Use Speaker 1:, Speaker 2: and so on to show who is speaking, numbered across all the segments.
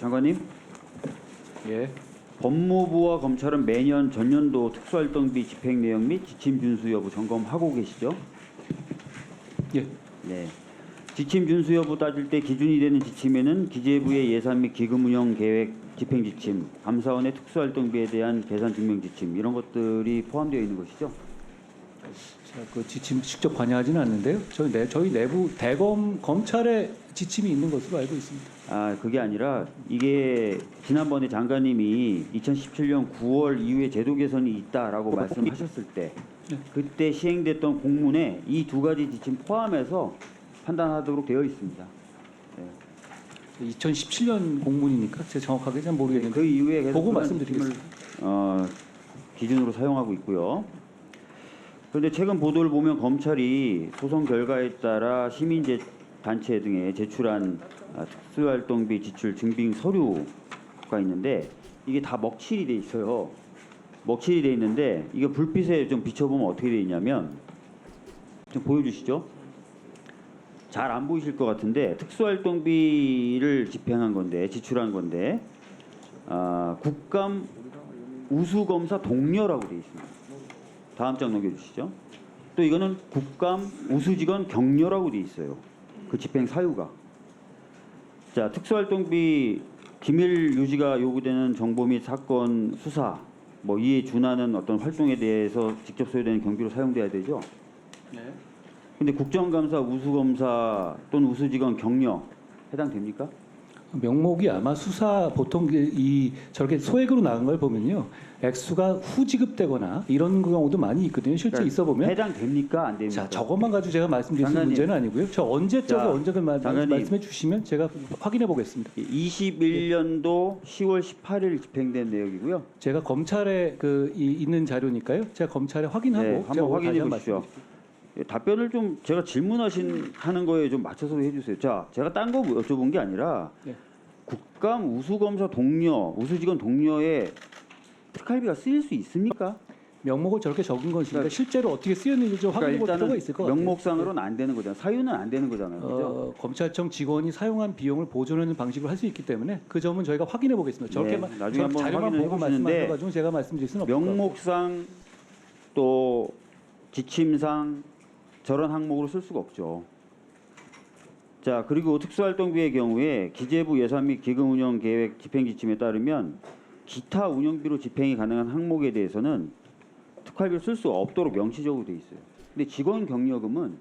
Speaker 1: 장관님,
Speaker 2: 예.
Speaker 1: 법무부와 검찰은 매년 전년도 특수활동비 집행 내용 및 지침 준수 여부 점검하고 계시죠?
Speaker 2: 예.
Speaker 1: 네. 지침 준수 여부 따질 때 기준이 되는 지침에는 기재부의 예산 및 기금 운영 계획 집행 지침, 감사원의 특수활동비에 대한 계산 증명 지침 이런 것들이 포함되어 있는 것이죠.
Speaker 2: 제가 그 지침 직접 관여하지는 않는데요. 저희 내 저희 내부 대검 검찰의 지침이 있는 것으로 알고 있습니다.
Speaker 1: 아 그게 아니라 이게 지난번에 장관님이 2017년 9월 이후에 제도 개선이 있다라고 말씀하셨을 때
Speaker 2: 네.
Speaker 1: 그때 시행됐던 공문에 이 두 가지 지침 포함해서 판단하도록 되어 있습니다.
Speaker 2: 2017년 공문이니까 제가 정확하게 잘 모르겠는데
Speaker 1: 그 이후에 계속
Speaker 2: 보고
Speaker 1: 그런
Speaker 2: 말씀드리겠습니다.
Speaker 1: 지침을, 어, 기준으로 사용하고 있고요. 그런데 최근 보도를 보면 검찰이 소송 결과에 따라 시민 제 단체 등에 제출한 아, 특수활동비 지출 증빙 서류가 있는데 이게 다 먹칠이 돼 있어요. 먹칠이 돼 있는데 이게 불빛에 좀 비춰보면 어떻게 돼 있냐면 좀 보여주시죠. 잘 안 보이실 것 같은데 특수활동비를 집행한 건데 지출한 건데 아, 국감 우수검사 동료라고 되어 있습니다. 다음 장 넘겨주시죠. 또 이거는 국감 우수직원 격려라고 되어 있어요. 그 집행 사유가. 자 특수활동비 기밀 유지가 요구되는 정보 및 사건 수사 뭐 이에 준하는 어떤 활동에 대해서 직접 소요되는 경비로 사용돼야 되죠.
Speaker 2: 네.
Speaker 1: 근데 국정감사 우수검사 또는 우수직원 격려 해당됩니까?
Speaker 2: 명목이 아마 수사 보통 그이 저렇게 소액으로 나간 걸 보면요 액수가 후지급되거나 이런 경우도 많이 있거든요. 실제
Speaker 1: 그러니까
Speaker 2: 있어 보면
Speaker 1: 해당 됩니까? 안 됩니까?
Speaker 2: 자 저것만 가지고 제가 말씀드릴
Speaker 1: 장관님.
Speaker 2: 문제는 아니고요. 저 언제
Speaker 1: 자,
Speaker 2: 저거 언제 그 말-
Speaker 1: 장관님.
Speaker 2: 말씀해 주시면 제가 확인해 보겠습니다.
Speaker 1: 21년도 10월 18일 집행된 내역이고요.
Speaker 2: 제가 검찰에 그 이, 있는 자료니까요. 제가 검찰에 확인하고
Speaker 1: 네, 한번 확인해 보십시오. 예, 답변을 좀 제가 질문하신 하는 거에 좀 맞춰서 해주세요. 자, 제가 딴 거 여쭤본 게 아니라
Speaker 2: 네.
Speaker 1: 국감 우수검사 동료, 우수직원 동료의 특활비가 쓰일 수 있습니까?
Speaker 2: 명목을 저렇게 적은 것이니까
Speaker 1: 그러니까-
Speaker 2: 실제로 어떻게 쓰였는지 좀 확인해 볼 필요가 있을 것 같아요.
Speaker 1: 명목상으로는 안 되는 거잖아요. 사유는 안 되는 거잖아요. 그죠?
Speaker 2: 어, 검찰청 직원이 사용한 비용을 보존하는 방식으로 할 수 있기 때문에 그 점은 저희가 확인해 보겠습니다. 저렇게만
Speaker 1: 네, 나중에
Speaker 2: 저
Speaker 1: 한번
Speaker 2: 자료만 보고 말씀하셔가지고 제가 말씀드릴 수는 없을.
Speaker 1: 명목상 또 지침상 저런 항목으로 쓸 수가 없죠. 자 그리고 특수활동비의 경우에 기재부 예산 및 기금 운영 계획 집행 지침에 따르면 기타 운영비로 집행이 가능한 항목에 대해서는 특활비를 쓸 수 없도록 명시적으로 돼 있어요. 근데 직원 격려금은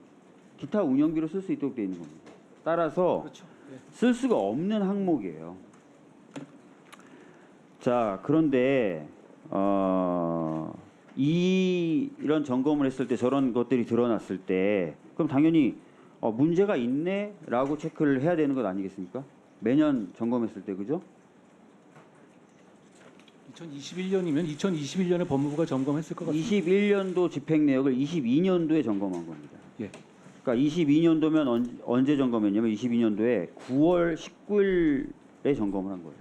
Speaker 1: 기타 운영비로 쓸 수 있도록 돼 있는 겁니다. 따라서
Speaker 2: 그렇죠. 예.
Speaker 1: 쓸 수가 없는 항목이에요. 자, 그런데 어, 이 이런 점검을 했을 때 저런 것들이 드러났을 때 그럼 당연히 어, 문제가 있네라고 체크를 해야 되는 것 아니겠습니까? 매년 점검했을 때 그죠?
Speaker 2: 2021년이면 2021년에 법무부가 점검했을 것 같습니다.
Speaker 1: 21년도 집행 내역을 22년도에 점검한 겁니다.
Speaker 2: 예.
Speaker 1: 그러니까 22년도면 언, 언제 점검했냐면 22년도에 9월 19일에 점검을 한 거예요.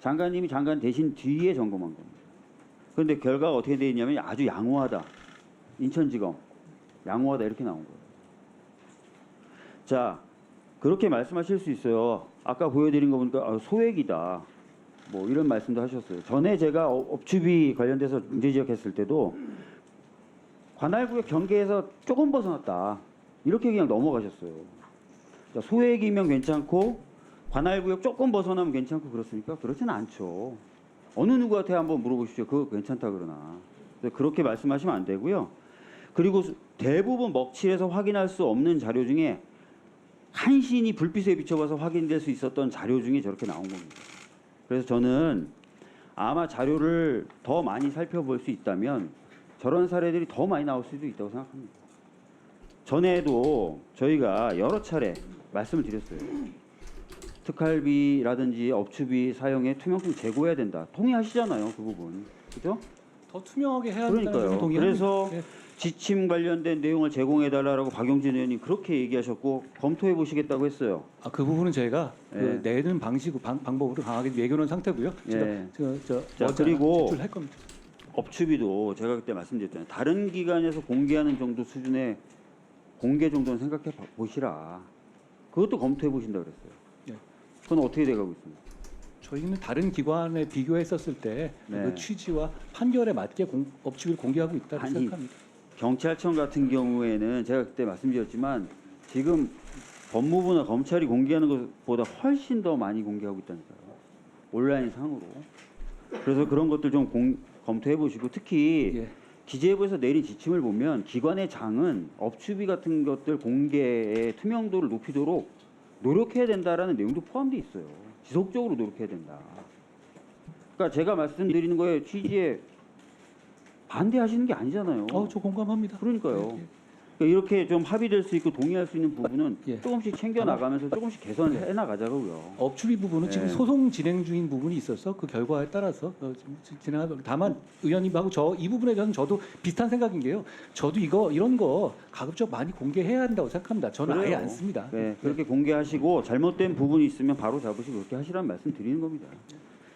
Speaker 1: 장관님이 장관 대신 뒤에 점검한 겁니다. 그런데 결과가 어떻게 되어 있냐면 아주 양호하다. 인천지검 양호하다 이렇게 나온 거예요. 자 그렇게 말씀하실 수 있어요. 아까 보여드린 거 보니까 아, 소액이다. 뭐 이런 말씀도 하셨어요. 전에 제가 업- 업추비 관련돼서 문제 지적했을 때도 관할구역 경계에서 조금 벗어났다. 이렇게 그냥 넘어가셨어요. 자, 소액이면 괜찮고 관할구역 조금 벗어나면 괜찮고 그렇습니까? 그렇지는 않죠. 어느 누구한테 한번 물어보십시오. 그거 괜찮다 그러나. 그렇게 말씀하시면 안 되고요. 그리고 수- 대부분 먹칠해서 확인할 수 없는 자료 중에 한신이 불빛에 비춰봐서 확인될 수 있었던 자료 중에 저렇게 나온 겁니다. 그래서 저는 아마 자료를 더 많이 살펴볼 수 있다면 저런 사례들이 더 많이 나올 수도 있다고 생각합니다. 전에도 저희가 여러 차례 말씀을 드렸어요. 특활비라든지 업추비 사용에 투명성 제고해야 된다. 동의하시잖아요, 그 부분. 그죠?
Speaker 2: 더 투명하게 해야
Speaker 1: 그러니까요.
Speaker 2: 동의합니다.
Speaker 1: 그래서
Speaker 2: 예.
Speaker 1: 지침 관련된 내용을 제공해달라고 박용진 의원님 그렇게 얘기하셨고 검토해 보시겠다고 했어요.
Speaker 2: 아, 그 부분은 저희가
Speaker 1: 예.
Speaker 2: 그 내는 방식 방, 방법으로 강하게 매겨놓은 상태고요. 제가
Speaker 1: 예.
Speaker 2: 저, 저
Speaker 1: 자, 그리고
Speaker 2: 제출할 겁니다.
Speaker 1: 업추비도 제가 그때 말씀드렸잖아요. 다른 기관에서 공개하는 정도 수준의 공개 정도는 생각해 봐- 보시라. 그것도 검토해 보신다 그랬어요.
Speaker 2: 예.
Speaker 1: 그건 어떻게 돼가고 있습니까?
Speaker 2: 저희는 다른 기관에 비교했었을 때그
Speaker 1: 네.
Speaker 2: 취지와 판결에 맞게 공, 업체를 공개하고 있다고
Speaker 1: 아니,
Speaker 2: 생각합니다.
Speaker 1: 경찰청 같은 경우에는 제가 그때 말씀드렸지만 지금 법무부나 검찰이 공개하는 것보다 훨씬 더 많이 공개하고 있다니까요. 온라인 상으로. 그래서 그런 것들 좀 공- 검토해 보시고 특히
Speaker 2: 예.
Speaker 1: 기재부에서 내린 지침을 보면 기관의 장은 업추비 같은 것들 공개의 투명도를 높이도록 노력해야 된다라는 내용도 포함되어 있어요. 지속적으로 노력해야 된다. 그러니까 제가 말씀드리는 거에 취지에 반대하시는 게 아니잖아요.
Speaker 2: 어, 저 공감합니다.
Speaker 1: 그러니까요.
Speaker 2: 예, 예.
Speaker 1: 그러니까 이렇게 좀 합의될 수 있고 동의할 수 있는 부분은
Speaker 2: 예.
Speaker 1: 조금씩 챙겨 나가면서 조금씩 개선해 나가자고요.
Speaker 2: 업추비 부분은 지금
Speaker 1: 네.
Speaker 2: 소송 진행 중인 부분이 있어서 그 결과에 따라서 어, 지금 진행하고 다만 의원님하고 저 이 부분에 대해서는 저도 비슷한 생각인 게요. 저도 이거 이런 거 가급적 많이 공개해야 한다고 생각합니다. 저는 아예
Speaker 1: 그래요.
Speaker 2: 안 씁니다.
Speaker 1: 네, 그렇게 공개하시고 잘못된 부분이 있으면 바로 잡으시고 그렇게 하시라는 말씀 드리는 겁니다.